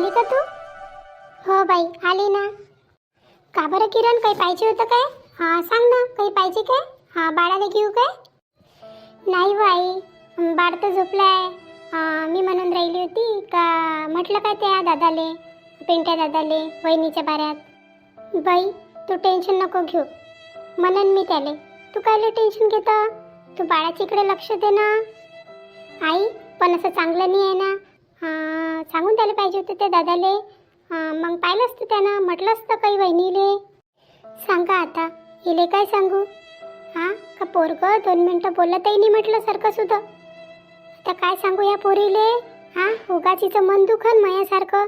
आली का तू? हो बाई आली ना. का बरं किरण काही पाहिजे होतं काय? हां सांग ना काही पाहिजे काय? हां बाळाला घेऊ काय? नाही बाई बाळ तर झोपलाय. आहे मी म्हणून राहिली होती. का म्हटलं काय त्या दादाले पेंट्या दादाले वहिनीच्या बाऱ्यात? बाई तू टेन्शन नको घेऊ. म्हणन मी त्याले तू कायले टेन्शन घेतं? तू बाळाच्या इकडे लक्ष दे ना. आई पण असं चांगलं नाही आहे ना. हां, सांगून द्यायला पाहिजे होतं त्या दादाले. मग पाहिलं असतं त्यानं म्हटलं असतं काही वहिनीले. सांगा आता हिले काय सांगू? हां का पोरग दोन मिनटं बोललं तरी नाही म्हटलं सारखं सुद्धा? आता काय सांगू या पोरीले? हां उगाचीचं मन दुखन मयासारखं.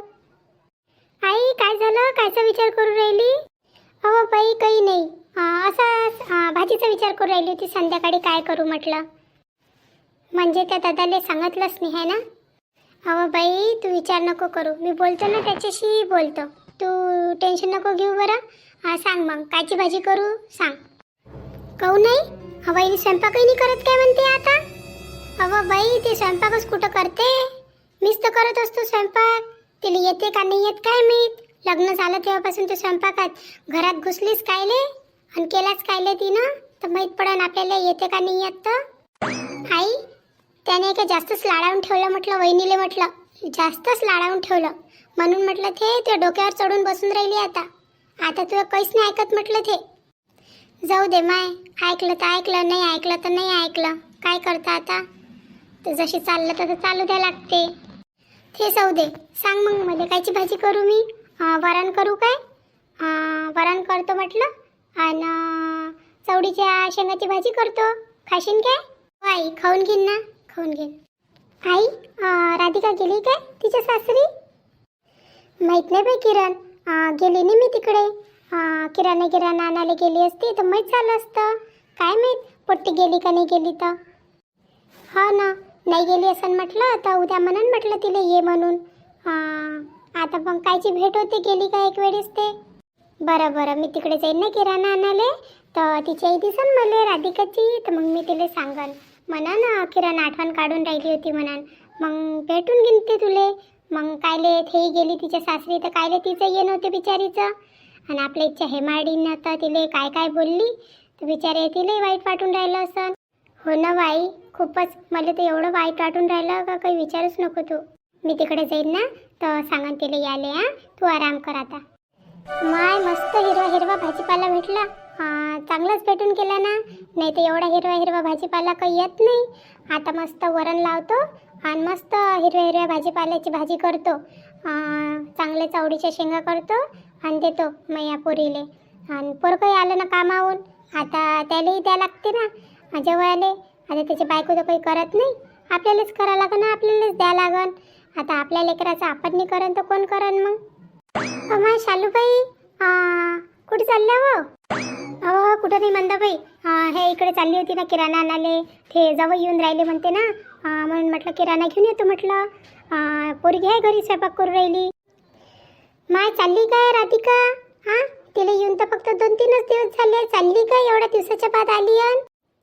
आई काय झालं? कायचा विचार करू राहिली? अहो बाई काही नाही. असं भाजीचा विचार करू राहिली होती संध्याकाळी काय करू म्हटलं. म्हणजे त्या दादाले सांगितलंच नाही आहे ना अहो बाई तू विचार नको करू. मी बोलतो ना त्याच्याशी बोलतो. तू टेन्शन नको घेऊ बरं. हा सांग मग. कायची भाजी करू? सांग. कहू नाही? हवाईने स्वयंपाकही नाही करत काय म्हणते आता? अहो बाई ते स्वयंपाकच कुठं करते? मीच तर करत असतो स्वयंपाक. तिला येते का नाही येत काय माहीत? लग्न झालं तेव्हापासून ते स्वयंपाकात. घरात घुसलीच कायले? आणि केलाच कायले तिनं? तर माहीत पडन आपल्याला येते का नाही येत तर. आई त्याने का जास्तच लाडावून ठेवलं म्हटलं वहिनीले म्हटलं. जास्तच लाडावून ठेवलं. म्हणून म्हटलं ते त्या डोक्यावर चढून बसून राहिली आता. आता तुला काहीच नाही ऐकत म्हटलं ते जाऊ दे माय. ऐकलं तर ऐकलं नाही ऐकलं तर नाही ऐकलं. काय करता आता? तर जशी चाललं तसं चालू द्या लागते. ते जाऊ दे. सांग मग मला कायची भाजी करू मी? वरण करू काय? वरण करतो म्हटलं. आणि चवडीच्या शेंगाची भाजी करतो. खाशीन काय? आई खाऊन घेईन ना. खाऊन घेईन आई राधिका गेली काय? तिच्या सासरी? माहीत नाही बाई किरण. गेली नाही मी तिकडे. किराणा किराणा आणायला गेली असती तर माहीत झालं असतं. काय माहीत? पट्टी गेली का नाही गेली तर? हो ना. नाही गेली असं म्हटलं तर उद्या म्हणून म्हटलं तिला ये म्हणून. आता मग कायची भेट होती? गेली का एक वेळेस ते? बरं बरं. मी तिकडे जाईन ना किराणा आणाले तर तिची दिसन मला राधिकाची. तर मग मी तिला सांगन. म्हणा ना किरण आठवण काढून राहिली होती म्हणान. मग भेटून घेईन ते तुले. मग कायले थेही गेली तिच्या सासरी तर कायले तिचं ये नव्हते बिचारीचं. आणि आपल्या इच्छा हेमाडीनं तर तिले काय काय बोलली? तर बिचारे तिलाही वाईट वाटून राहिलं असं हो ना बाई खूपच. मला तर एवढं वाईट वाटून राहिलं का काही विचारूच नको तू. मी तिकडे जाईन ना तर सांगन तिला याले हा. तू आराम कर आता. माय मस्त हिरवा हिरवा भाजीपाला भेटला. चांगलंच चांगलाच भेटून केला ना. नाही तर एवढा हिरवा हिरवा भाजीपाला काही येत नाही. आता मस्त वरण लावतो आणि मस्त हिरव्या हिरव्या भाजीपाल्याची भाजी करतो. चांगले चवडीच्या शेंगा करतो आणि देतो मैया पोरीले. आणि पोर काही आलं ना कामावून आता त्यालाही द्या लागते ना. जेव्हा आले आता त्याची बायको तर काही करत नाही. आपल्यालाच करावं लागन ना आपल्यालाच द्या लागन. आता आपल्या लेकराचं आपण नाही करन तर कोण करन मग? मग शालूबाई कुठे चालल्या व अहो कुठं नाही मंदाबाई? हा, हे इकडे चालली होती ना किराणा आणाले ते जवळ येऊन राहिले म्हणते ना. म्हणून म्हटलं किराणा घेऊन येतो म्हटलं. पोरगी आहे घरी स्वयंपाक करून राहिली. माय चालली काय राधिका? हां तिला येऊन तर फक्त दोन तीनच दिवस झाले. चालली काय एवढ्या दिवसाच्या बाद आली अन?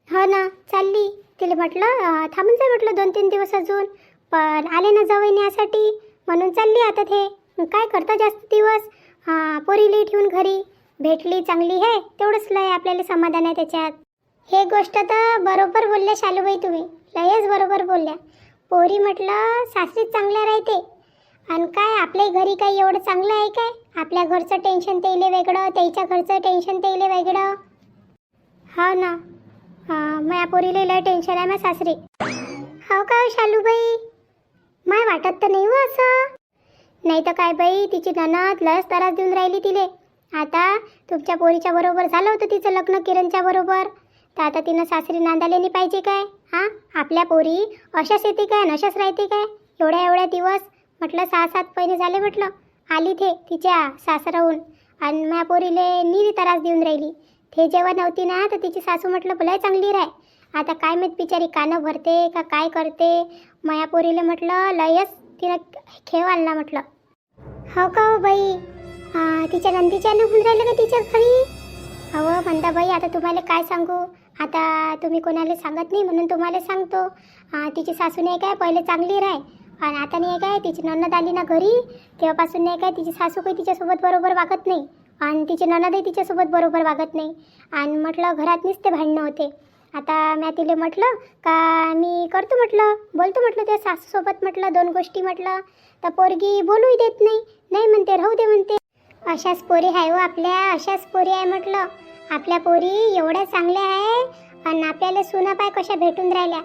हो ना चालली. तिला म्हटलं थांबून जा म्हटलं दोन तीन दिवस अजून. पण आले ना जावं येण्यासाठी म्हणून चालली आता ते. काय करता जास्त दिवस? हां पोरीला ठेवून घरी. भेटली चांगली आहे तेवढंच लय आपल्याला समाधान आहे त्याच्यात. हे गोष्ट तर बरोबर बोलल्या शालूबाई तुम्ही. लयच बरोबर बोलल्या. पोरी म्हटलं सासरीच चांगल्या राहते. आणि काय आपल्या घरी काही एवढं चांगलं आहे काय? आपल्या घरचं टेन्शन तेले वेगळं त्याच्या घरचं टेन्शन तेले वेगळं. हो ना. हां माझ्या पोरीला लय टेन्शन आहे माझ्या सासरी. हो का हो शालूबाई? माय वाटत तर नाही हो असं. नाही तर काय बाई तिची ननद लस त्रास देऊन राहिली तिले. आता तुमच्या पोरीच्या बरोबर झालं होतं तिचं लग्न किरणच्या बरोबर. तर आता तिनं सासरी नांदायला नाही पाहिजे काय? हां? आपल्या पोरी अशाच येते काय आणि अशाच राहते काय? एवढ्या एवढ्या दिवस म्हटलं सहा सात महिने झाले म्हटलं. आली ते तिच्या सासराहून. आणि माझ्या पोरीले नीरी त्रास देऊन राहिली. ते जेव्हा नव्हती ना तर तिची सासू म्हटलं भलाय चांगली राय. आता काय माहीत बिचारी कानं भरते का काय करते? माया पोरीले म्हटलं लयच तिनं खेळ आणला म्हटलं. हो का हो बाई? हा, तिच्या नंदीच्या होऊन राहिलं का तिच्या घरी? अहो म्हणता बाई आता तुम्हाला काय सांगू? आता तुम्ही कोणाला सांगत नाही म्हणून तुम्हाला सांगतो. तिची सासू नाही काय? पहिले चांगली राह आणि आता नाही काय? तिची ननद आली ना घरी. तेव्हापासून नाही काय? तिची सासू काही तिच्यासोबत बरोबर वागत नाही. आणि तिची ननदही तिच्यासोबत बरोबर वागत नाही. आणि म्हटलं घरात नुसते भांडणं होते. आता मी तिला म्हटलं का मी करतो म्हटलं? बोलतो म्हटलं त्या सासूसोबत म्हटलं दोन गोष्टी म्हटलं. तर पोरगी बोलूही देत नाही. नाही म्हणते राहू दे म्हणते. अशाच पोरी आहे हो आपल्या अशाच पोरी आहे म्हटलं. आपल्या पोरी एवढ्या चांगल्या आहे आणि आपल्याला सुना पाय कशा भेटून राहिल्या.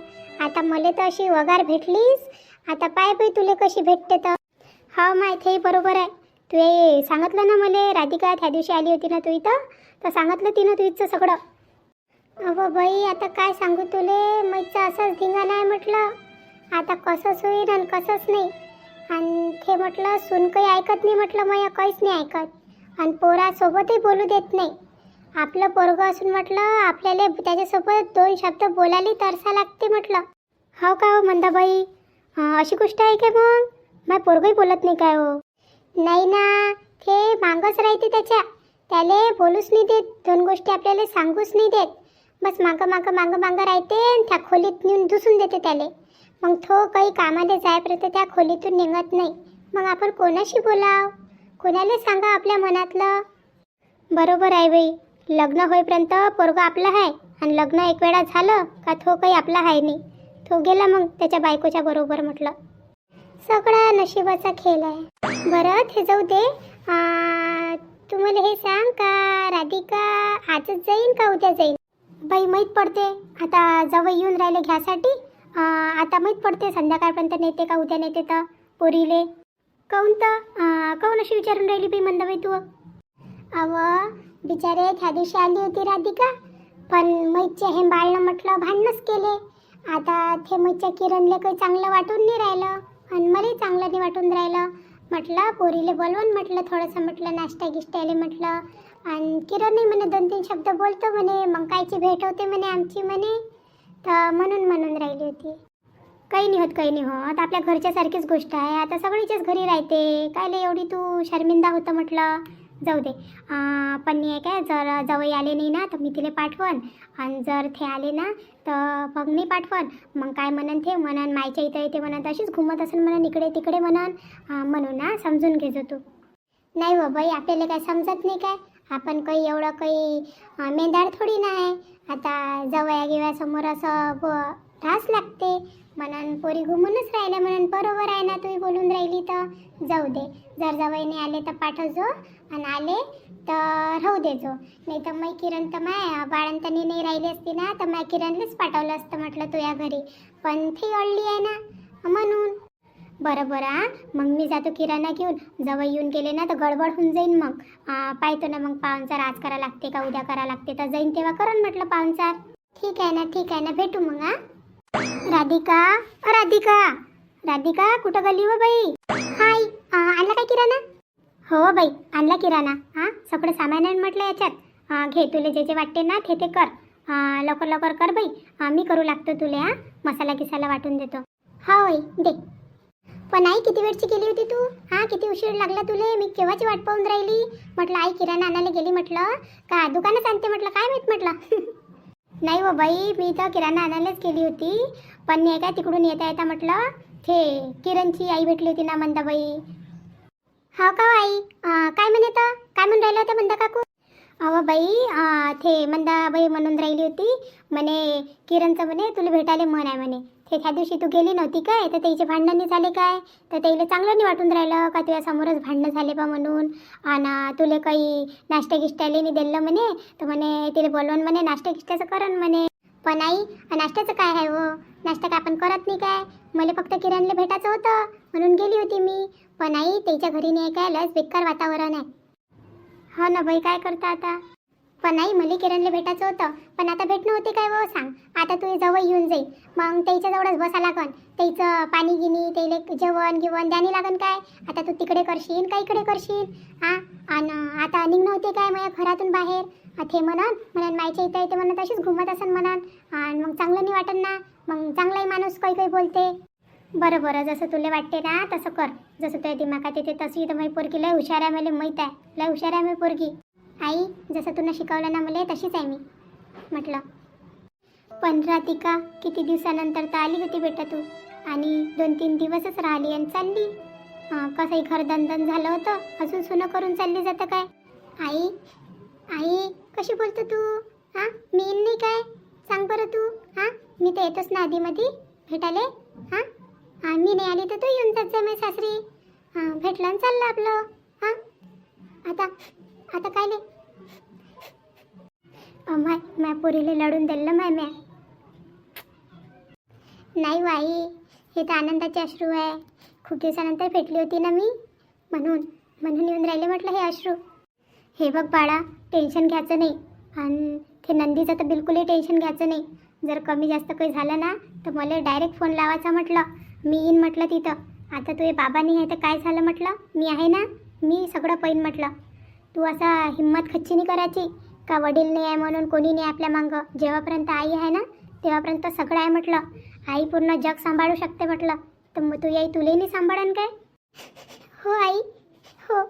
आता मला तर अशी वगार भेटलीस आता पाय पाय तुले कशी भेटते तर. हो हा माहिती आहे बरोबर आहे. तू हे सांगितलं ना मला राधिका त्या दिवशी आली होती ना तू इथं? तर सांगितलं तिनं तू इथचं सगळं. अगं बाई आता काय सांगू तुले? मैचा असाच धिंगाणा आहे म्हटलं. आता कसंच होईल आणि कसंच नाही. आणि ते म्हटलं सून काही ऐकत नाही म्हटलं मया काहीच नाही ऐकत. आणि पोरासोबतही बोलू देत नाही. आपलं पोरगं असून म्हटलं आपल्याला त्याच्यासोबत दोन शब्द बोलायला तरसा लागते म्हटलं. हो का हो मंदाबाई? अशी गोष्ट आहे का मग? माय पोरगंही बोलत नाही काय हो? नाही ना ते मागच राहते त्याच्या. त्याले बोलूच नाही देत. दोन गोष्टी आपल्याला सांगूच नाही देत. बस मागं मागं मागं मागं राहते आणि त्या खोलीत नेऊन दुसून देते त्याला. मग तो काही कामाला जायपर्यंत त्या खोलीतून निघत नाही. मग आपण कोणाशी बोलाव? कोणाला सांगा आपल्या मनातलं? बरोबर आहे बाई. लग्न होईपर्यंत पोरगं आपलं आहे आणि लग्न एक वेळा झालं का तो काही आपला आहे नाही. तो गेला मग त्याच्या बायकोच्या बरोबर म्हटलं. सगळा नशिबाचा खेळ आहे. बरं ते जाऊ दे. तुम्हाला तू मला हे सांग का राधिका आजच जाईन का उद्या जाईन? बाई माहीत पडते. आता जवळ येऊन राहिले घ्यासाठी. आता माहीत पडते संध्याकाळपर्यंत नेते का उद्या नेते तर पोरीले. काऊन तर? काऊन अशी विचारून राहिली बाई मंदाबाई तू? अव बिचारे त्या दिवशी आली होती राधिका पण मैच्या हे बाळणं म्हटलं भांडणच केले. आता ते मैच्या किरणले काही चांगलं वाटून नाही राहिलं आणि मलाही चांगलं नाही वाटून राहिलं. म्हटलं पोरीले बोलवून म्हटलं थोडंसं म्हटलं नाश्ता गिष्टायले म्हटलं. आणि किरणही म्हणे दोन तीन शब्द बोलतो म्हणे मग कायची भेट होते म्हणे आमची म्हणे. तर म्हणून म्हणून राहिली होती. काही नाही होत काही नाही होत. आपल्या घरच्यासारखीच गोष्ट आहे. आता सगळीच्याच घरी राहते. कायले एवढी तू शर्मिंदा होतं म्हटलं? जाऊ दे. पण नाही आहे काय जर जवळ आले नाही ना तर मी तिला पाठवण. आणि जर ते आले ना तर मग मी पाठवण. मग काय म्हणन ते म्हणन. मायच्या इथं येते म्हणन. तशीच घुमत असेल म्हणन. इकडे तिकडे म्हणन. म्हणून ना समजून घेजो तू. नाही हो बाई आपल्याला काय समजत नाही काय? आपण काही एवढं काही अं, थोडी नाही आता जवया गिव्यासमोर असं ढास लागते. म्हणून पोरी घुमूनच राहिल्या म्हणून बरोबर आहे ना तुम्ही बोलून राहिली तर? जाऊ दे. जर जवळने आले तर पाठवजो आणि आले तर राहू देजो. नाही तर मग किरण तर माय बाळंतनी नाही राहिली असती ना तर माय किरणलाच पाठवलं असतं म्हटलं तुझ्या घरी. पण ती अडली आहे ना म्हणून बरं बरं मग मी जातो किराणा घेऊन. जवळ येऊन गेले ना तर गडबड होऊन जाईन मग. पाहतो ना मग पाहुणचार आज करा लागते का उद्या करा लागते तर जाईन तेव्हा करून म्हटलं पाहुणचार. ठीक आहे ना ठीक आहे ना. भेटू मग हा. राधिका राधिका. राधिका कुठं गेली हो बाई? हाय आणला काय किराणा? हो बाई आणला किराणा. हां सगळं सामान आहे म्हटलं याच्यात. घे तुले जे जे वाटते ना ते ते कर. लवकर लवकर कर बाई. मी करू लागतो तुले हां. मसाला गिसाला वाटून देतो. हा बाई दे. पण आई किती वेळची गेली होती तू? हा किती उशीर लागला तुले? मी केव्हाची वाट पाहून राहिली? म्हटलं आई किराणा आणायला गेली म्हटलं. का दुकानात आणते म्हटलं? काय माहीत म्हटलं? नाही हो बाई मी तर किराणा आणायलाच गेली होती. पण नाही काय तिकडून येता येता म्हटलं ते किरणची आई भेटली होती ना मंदाबाई. हा का हो आई? काय म्हणे तर काय म्हणून राहिलं होत्या मंदा काकू? अहो बाई थे ते मंदाबाई म्हणून राहिली होती. म्हणे किरणचं म्हणे तुला भेटायला मन आहे म्हणे. ते त्या दिवशी तू गेली नव्हती काय? तर त्याचे भांडणं नाही झाले काय? तर त्याला चांगलं नाही वाटून राहिलं का तुझ्या समोरच भांडणं झाले बा म्हणून? आणि तुला काही नाश्ता गिष्ट्याला नाही दिलं म्हणे? तर म्हणे तिला बोलवून म्हणे नाश्ता गिष्ट्याचं करण म्हणे. पण आई नाश्त्याचं काय आहे हो? नाश्ता काय आपण करत नाही काय? मला फक्त किरणला भेटायचं होतं. म्हणून गेली होती मी. पण आई त्याच्या घरी नाही काय लस बेकार वातावरण आहे. हो ना बाई काय करता आता? पण नाही मला किरणला भेटायचं होतं. पण आता भेटणं होते काय हो सांग. आता तू जवळ येऊन जाईल मग त्याच्या जवळच बसा लागन. त्याचं पाणी गिनी त्याला जेवण गिवण द्यानी लागन काय? आता तू तिकडे करशील का इकडे करशील? हां आणि आता निघणं होते काय माझ्या घरातून बाहेर? आ, ते म्हणन म्हणन मायच्या इथं येते म्हणत तशीच घुमत असन म्हणन. आणि मग चांगलं नाही वाटन ना? मग चांगलाही माणूस काही काही बोलते. बरं बरं जसं तुला वाटते ना तसं कर. जसं तुझ्या दिमागात येते तशी तर माझी पोरगी लय हुशार आहे मला माहीत आहे. लय हुशार आहे मी पोरगी. आई जसं तुला शिकवलं ना मला तशीच आहे मी म्हटलं. पण राधिका किती दिवसानंतर तर आली होती बेटा तू आणि दोन तीन दिवसच राहिली आणि चालली. कसंही घर दणदण झालं होतं अजून सुनं करून चालली जातं काय? आई आई कशी बोलतो तू? हां मी येईन नाही काय? सांग बरं तू हां मी तर येतोच ना आधीमध्ये भेटाले हां हां मी नाही आली तर तू येऊन जात जा माझ्या सासरी. हां भेटलं आणि चाललं आपलं हां. आता आता काय नाही. माय माय पुरीला लढून दिलं माय म्या. नाही वाई हे तर आनंदाचे अश्रू आहे. खूप दिवसानंतर भेटली होती ना मी म्हणून म्हणून येऊन राहिले म्हटलं हे अश्रू. हे बघ बाळा टेन्शन घ्यायचं नाही. आणि ते नंदीचं तर बिलकुलही टेन्शन घ्यायचं नाही. जर कमी जास्त काही झालं ना तर मला डायरेक्ट फोन लावायचा म्हटलं. मी येईन म्हटलं तिथं. आता तू हे बाबा नाही आहे तर काय झालं म्हटलं? मी आहे ना? मी सगळं पैन म्हटलं. तू असा हिंमत खच्ची नाही करायची का वडील नाही आहे म्हणून कोणी नाही आपल्या मागं? जेव्हापर्यंत आई आहे ना तेव्हापर्यंत सगळं आहे म्हटलं. आई पूर्ण जग सांभाळू शकते म्हटलं. तर मग तू आई तुलाही नाही सांभाळन काय? हो आई. हो.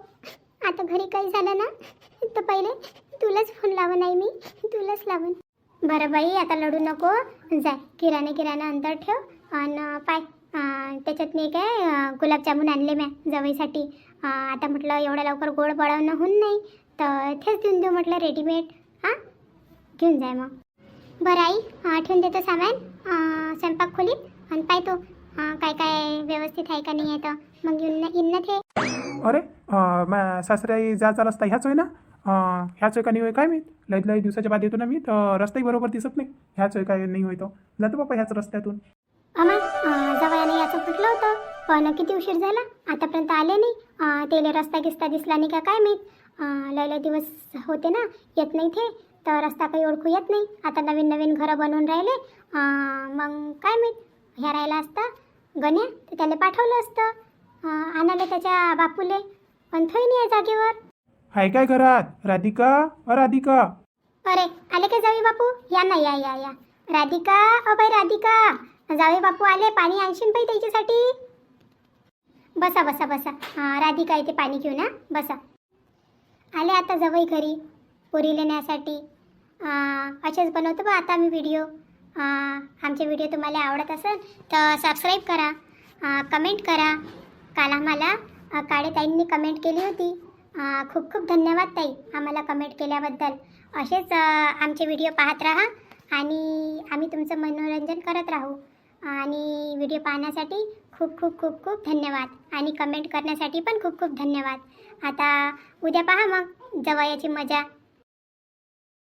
आता घरी काही झालं ना तर पहिले तुलाच फोन लावून आई मी. तुलाच लावून. बरं बाई आता लढू नको. जाय किराणे किराणा अंतर ठेव. आणि पाय त्याच्यात नाही काय गुलाबजामून आणले म्या जवईसाठी. आता म्हटलं एवढ्या लवकर गोड बनवणं होऊन नाही तर तेच देऊन देऊ म्हटलं रेडीमेड हां? घेऊन जाय मग. बरं आई ठेवून देतो सामान. स्वयंपाक खोलीत. आणि पाहतो काय काय व्यवस्थित आहे का नाही आहे तर मग येऊन येईन ना ते अरे मा सासरे जायचा रस्ता ह्याच होय ना ह्याच होय का नाही होय काय मी लईत लई दिवसाच्या बाद येतो ना मी तर रस्ताही बरोबर दिसत नाही. ह्याच होय काय नाही होय तो? जातो बापा ह्याच रस्त्यातून. अमा जवयाने याचं म्हटलं होतं? पण किती उशीर झाला? आतापर्यंत आले नाही. तेले रस्ता गिस्ता दिसला नाही का काय माहीत? लयला दिवस होते ना येत नाही ते तर रस्ता काही ओळखू येत नाही. आता नवीन नवीन घरं बनवून राहिले. मग काय माहीत? ह्या राहिला असता गण्या तर त्याला पाठवलं असतं. आणाले त्याच्या बापूले. पण थोई नाही जागेवर. हाय काय घरात? राधिका? अ राधिका. अरे आले का जावे बापू? या ना या या या. राधिका अ बाई राधिका. जावे बापू आले पाणी आणशील बाई त्याच्यासाठी. बसा बसा बसा. हां राधिका इथे पाणी घेऊ ना बसा. आले आता जवळ घरी पोरी लेण्यासाठी. असेच बनवतो बा आता मी व्हिडिओ आमचे व्हिडिओ तुम्हाला आवडत असेल तर सबस्क्राईब करा. कमेंट करा. काल आम्हाला काळेताईंनी काळे ताईंनी कमेंट केली होती. खूप खूप धन्यवाद ताई आम्हाला कमेंट केल्याबद्दल. असेच आमचे व्हिडिओ पाहत राहा आणि आम्ही तुमचं मनोरंजन करत राहू. आणि व्हिडिओ पाहण्यासाठी खूप खूप खूप खूप धन्यवाद. आणि कमेंट करण्यासाठी पण खूप खूप धन्यवाद. आता उद्या पहा मग. जवयाची मजा.